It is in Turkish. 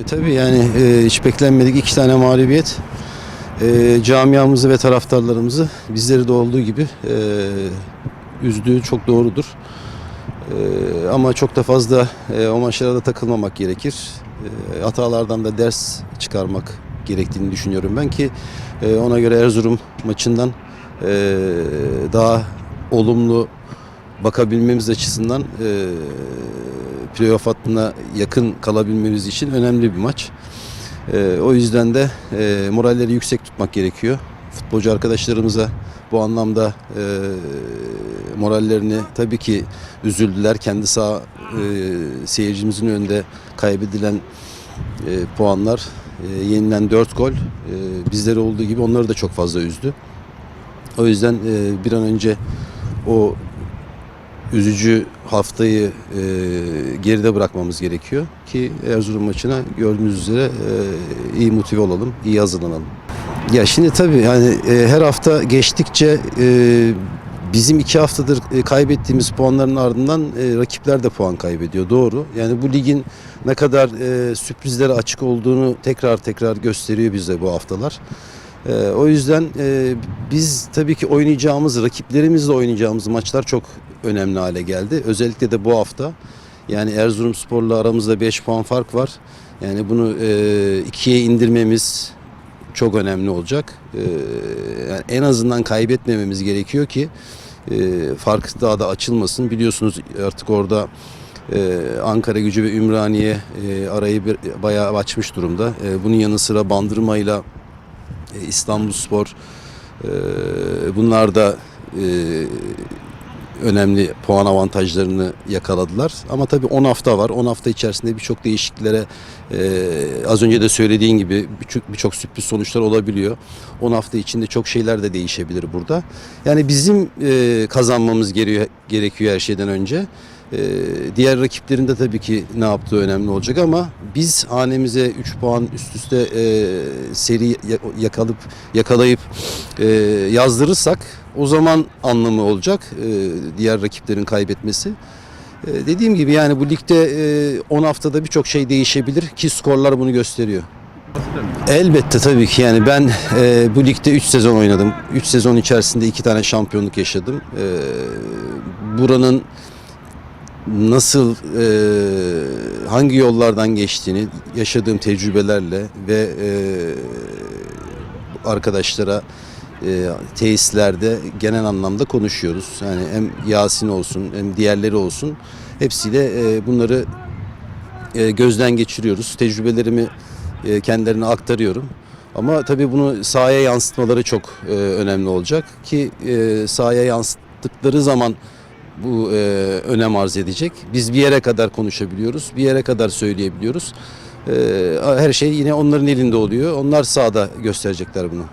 E, tabii yani e, hiç beklenmedik iki tane mağlubiyet e, camiamızı ve taraftarlarımızı bizleri de olduğu gibi e, üzdüğü çok doğrudur. E, ama çok da fazla e, o maçlara da takılmamak gerekir. E, hatalardan da ders çıkarmak gerektiğini düşünüyorum ben ki e, ona göre Erzurum maçından e, daha olumlu bakabilmemiz açısından e, playoff hattına yakın kalabilmemiz için önemli bir maç. E, o yüzden de e, moralleri yüksek tutmak gerekiyor. Futbolcu arkadaşlarımıza bu anlamda e, morallerini tabii ki üzüldüler. Kendi sağ e, seyircimizin önünde kaybedilen e, puanlar, e, yenilen 4 gol e, bizleri olduğu gibi onları da çok fazla üzdü. O yüzden e, bir an önce o üzücü haftayı e, geride bırakmamız gerekiyor ki Erzurum maçına gördüğünüz üzere e, iyi motive olalım, iyi hazırlanalım. Ya şimdi tabii yani e, her hafta geçtikçe e, bizim iki haftadır e, kaybettiğimiz puanların ardından e, rakipler de puan kaybediyor. Doğru. Yani bu ligin ne kadar e, sürprizlere açık olduğunu tekrar tekrar gösteriyor bize bu haftalar. E, o yüzden e, biz tabii ki oynayacağımız, rakiplerimizle oynayacağımız maçlar çok önemli hale geldi. Özellikle de bu hafta. Yani Erzurumspor'la aramızda 5 puan fark var. Yani bunu e, ikiye indirmemiz çok önemli olacak. E, yani en azından kaybetmememiz gerekiyor ki e, fark daha da açılmasın. Biliyorsunuz artık orada e, Ankara gücü ve Ümraniye e, arayı bir, bayağı açmış durumda. E, bunun yanı sıra Bandırma'yla e, İstanbulspor e, bunlar da e, önemli puan avantajlarını yakaladılar. Ama tabii 10 hafta var. 10 hafta içerisinde birçok değişikliklere e, az önce de söylediğin gibi birçok birçok sürpriz sonuçlar olabiliyor. 10 hafta içinde çok şeyler de değişebilir burada. Yani bizim e, kazanmamız gerekiyor, gerekiyor her şeyden önce. Ee, diğer rakiplerin de tabii ki ne yaptığı önemli olacak ama biz hanemize 3 puan üst üste e, seri ya- yakalayıp e, yazdırırsak o zaman anlamı olacak e, diğer rakiplerin kaybetmesi. E, dediğim gibi yani bu ligde e, 10 haftada birçok şey değişebilir ki skorlar bunu gösteriyor. Elbette tabii ki yani ben e, bu ligde 3 sezon oynadım. 3 sezon içerisinde 2 tane şampiyonluk yaşadım. E, buranın nasıl e, hangi yollardan geçtiğini yaşadığım tecrübelerle ve e, arkadaşlara e, tesislerde genel anlamda konuşuyoruz. Yani hem Yasin olsun hem diğerleri olsun hepsiyle e, bunları e, gözden geçiriyoruz. Tecrübelerimi e, kendilerine aktarıyorum. Ama tabii bunu sahaya yansıtmaları çok e, önemli olacak ki e, sahaya yansıttıkları zaman bu e, önem arz edecek. Biz bir yere kadar konuşabiliyoruz, bir yere kadar söyleyebiliyoruz. E, her şey yine onların elinde oluyor. Onlar sahada gösterecekler bunu.